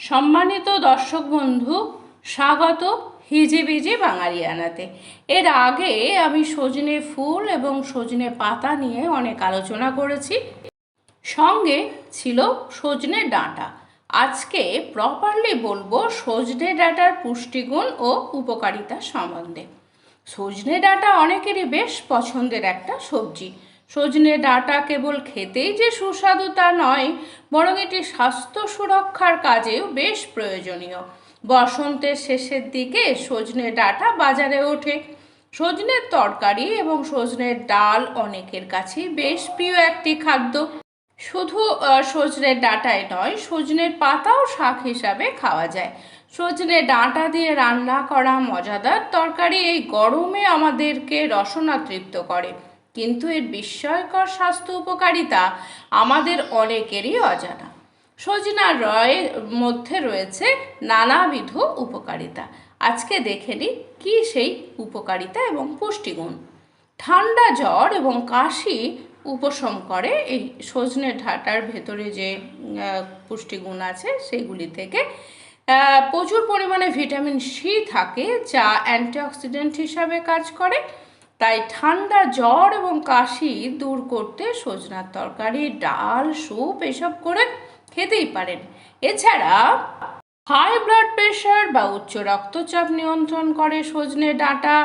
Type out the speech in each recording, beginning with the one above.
সম্মানিত দর্শক বন্ধু, স্বাগত হিজে হিজিবিজি বাঙালিয়ানাতে। এর আগে আমি সজনে ফুল এবং সজনে পাতা নিয়ে অনেক আলোচনা করেছি। সঙ্গে ছিল সজনে ডাঁটা। আজকে প্রপারলি বলব সজনে ডাঁটার পুষ্টিগুণ ও উপকারিতা সম্বন্ধে। সজনে ডাঁটা অনেকেরই বেশ পছন্দের একটা সবজি। সজনে ডাঁটা কেবল খেতেই যে সুস্বাদু তা নয়, বরং এটি স্বাস্থ্য সুরক্ষার কাজেও বেশ প্রয়োজনীয়। বসন্তের শেষের দিকে সজনে ডাঁটা বাজারে ওঠে। সজনের তরকারি এবং সজনের ডাল অনেকের কাছেই বেশ প্রিয় একটি খাদ্য। শুধু সজনের ডাঁটাই নয়, সজনের পাতাও শাক হিসাবে খাওয়া যায়। সজনে ডাঁটা দিয়ে রান্না করা মজাদার তরকারি এই গরমে আমাদেরকে রসনা তৃপ্ত করে। কিন্তু এর বিস্ময়কর স্বাস্থ্য উপকারিতা আমাদের অনেকেরই অজানা। সজনা রয়ের মধ্যে রয়েছে নানাবিধ উপকারিতা। আজকে দেখে নিই কী সেই উপকারিতা এবং পুষ্টিগুণ। ঠান্ডা জ্বর এবং কাশি উপশম করে এই সজনে ঢাটার ভেতরে যে পুষ্টিগুণ আছে সেগুলি থেকে প্রচুর পরিমাণে ভিটামিন সি থাকে যা অ্যান্টিঅক্সিডেন্ট হিসাবে কাজ করে। তাই ঠান্ডা জ্বর এবং কাশি দূর করতে সজনার তরকারি, ডাল, স্যুপ এসব করে খেতেই পারেন। এছাড়া হাই ব্লাড প্রেশার বা উচ্চ রক্তচাপ নিয়ন্ত্রণ করে সজনে ডাঁটা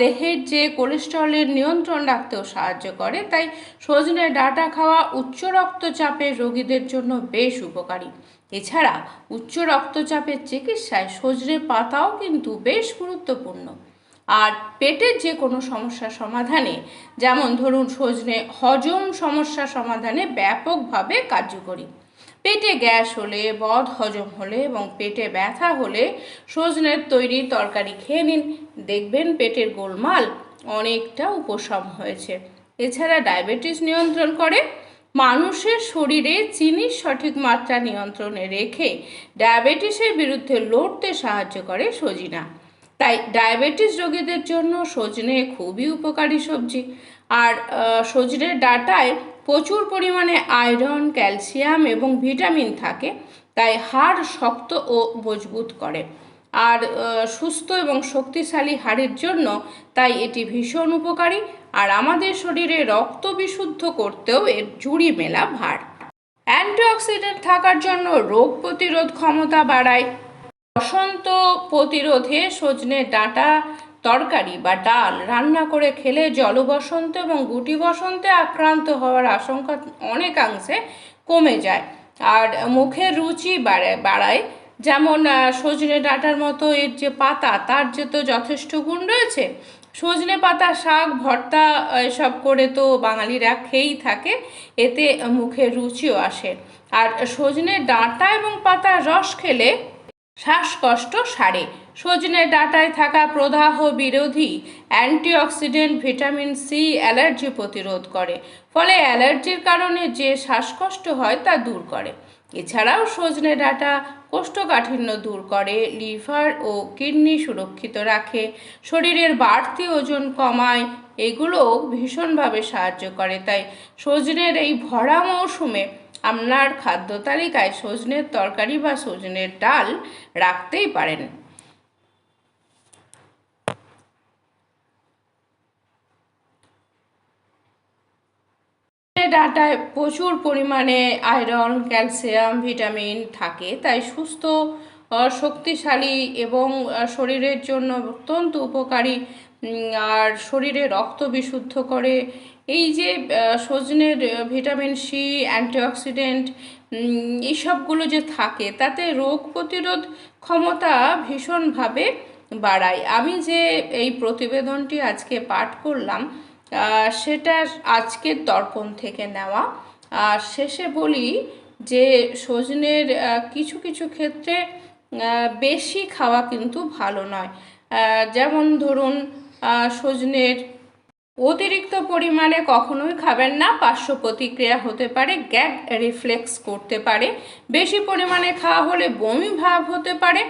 দেহের যে কোলেস্ট্রলের নিয়ন্ত্রণ রাখতেও সাহায্য করে। তাই সজনে ডাঁটা খাওয়া উচ্চ রক্তচাপের রোগীদের জন্য বেশ উপকারী। এছাড়া উচ্চ রক্তচাপের চিকিৎসায় সজনে পাতাও কিন্তু বেশ গুরুত্বপূর্ণ। আর পেটের যে কোনো সমস্যা সমাধানে, যেমন ধরুন সজনে হজম সমস্যা সমাধানে ব্যাপকভাবে কার্যকরী। পেটে গ্যাস হলে, বদ হজম হলে এবং পেটে ব্যথা হলে সজনের তৈরি তরকারি খেয়ে নিন। দেখবেন পেটের গোলমাল অনেকটা উপশম হয়েছে। এছাড়া ডায়াবেটিস নিয়ন্ত্রণ করে। মানুষের শরীরে চিনির সঠিক মাত্রা নিয়ন্ত্রণে রেখে ডায়াবেটিসের বিরুদ্ধে লড়তে সাহায্য করে সজিনা। তাই ডায়াবেটিস রোগীদের জন্য সজনে খুবই উপকারী সবজি। আর সজনের ডাঁটায় প্রচুর পরিমাণে আয়রন, ক্যালসিয়াম এবং ভিটামিন থাকে, তাই হাড় শক্ত ও মজবুত করে। আর সুস্থ এবং শক্তিশালী হাড়ের জন্য তাই এটি ভীষণ উপকারী। আর আমাদের শরীরে রক্ত বিশুদ্ধ করতেও এর জুড়ি মেলা ভার। অ্যান্টিঅক্সিডেন্ট থাকার জন্য রোগ প্রতিরোধ ক্ষমতা বাড়ায়। বসন্ত প্রতিরোধে সজনে ডাঁটা, তরকারি বা ডাল রান্না করে খেলে জলবসন্ত এবং গুটি বসন্তে আক্রান্ত হওয়ার আশঙ্কা অনেকাংশে কমে যায়। আর মুখের রুচি বাড়ায় বাড়ায়। যেমন সজনে ডাঁটার মতো এর যে পাতা, তার যে তো যথেষ্ট গুণ রয়েছে, সজনে পাতা, শাক, ভর্তা এসব করে তো বাঙালিরা খেয়েই থাকে। এতে মুখের রুচিও আসে। আর সজনে ডাঁটা এবং পাতার রস খেলে শ্বাসকষ্ট সারে। সজনে ডাঁটায় থাকা প্রদাহ বিরোধী অ্যান্টিঅক্সিডেন্ট ভিটামিন সি অ্যালার্জি প্রতিরোধ করে। ফলে অ্যালার্জির কারণে যে শ্বাসকষ্ট হয় তা দূর করে। এছাড়াও সজনে ডাঁটা কোষ্ঠকাঠিন্য দূর করে, লিভার ও কিডনি সুরক্ষিত রাখে, শরীরের বাড়তি ওজন কমায় এগুলো ভীষণভাবে সাহায্য করে। তাই সজনের এই ভরা মৌসুমে আপনার খাদ্য তালিকায় সজনের তরকারি বা সজনের ডাল রাখতেই পারেন। ডাটায় প্রচুর পরিমাণে আয়রন, ক্যালসিয়াম, ভিটামিন থাকে, তাই সুস্থ শক্তিশালী এবং শরীরের জন্য অত্যন্ত উপকারী আর শরীরে রক্ত বিশুদ্ধ করে এই যে সজনের ভিটামিন সি, অ্যান্টিঅক্সিডেন্ট এইসবগুলো যে থাকে, তাতে রোগ প্রতিরোধ ক্ষমতা ভীষণভাবে বাড়ায়। আমি যে এই প্রতিবেদনটি আজকে পাঠ করলাম সেটা আজকের দর্পণ থেকে নেওয়া। আর শেষে বলি যে, সজনের কিছু কিছু ক্ষেত্রে বেশি খাওয়া কিন্তু ভালো নয়। যেমন ধরুন সজনের অতিরিক্ত পরিমাণে কখনোই খাবেন না। পার্শ্ব প্রতিক্রিয়া হতে পারে গ্যাগ রিফ্লেক্স করতে পারে। বেশি পরিমাণে খাওয়া হলে বমি ভাব হতে পারে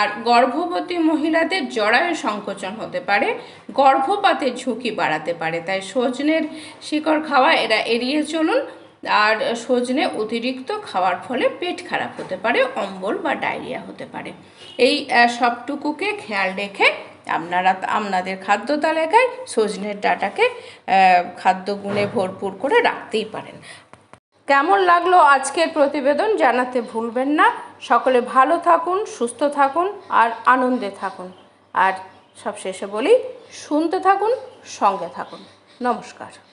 আর গর্ভবতী মহিলাদের জরায়ু সংকোচন হতে পারে। গর্ভপাতের ঝুঁকি বাড়াতে পারে, তাই সজনের শিকড় খাওয়া এরা এড়িয়ে চলুন। আর সজনে অতিরিক্ত খাওয়ার ফলে পেট খারাপ হতে পারে, অম্বল বা ডায়রিয়া হতে পারে। এই সবটুকুকে খেয়াল রেখে আপনারা আপনাদের খাদ্য তালিকায় সজনের ডাটাকে খাদ্য খাদ্যগুণে ভরপুর করে রাখতেই পারেন। কেমন লাগল আজকের প্রতিবেদন জানাতে ভুলবেন না। সকলে ভালো থাকুন, সুস্থ থাকুন আর আনন্দে থাকুন। আর সব শেষে বলি, শুনতে থাকুন, সঙ্গে থাকুন। নমস্কার।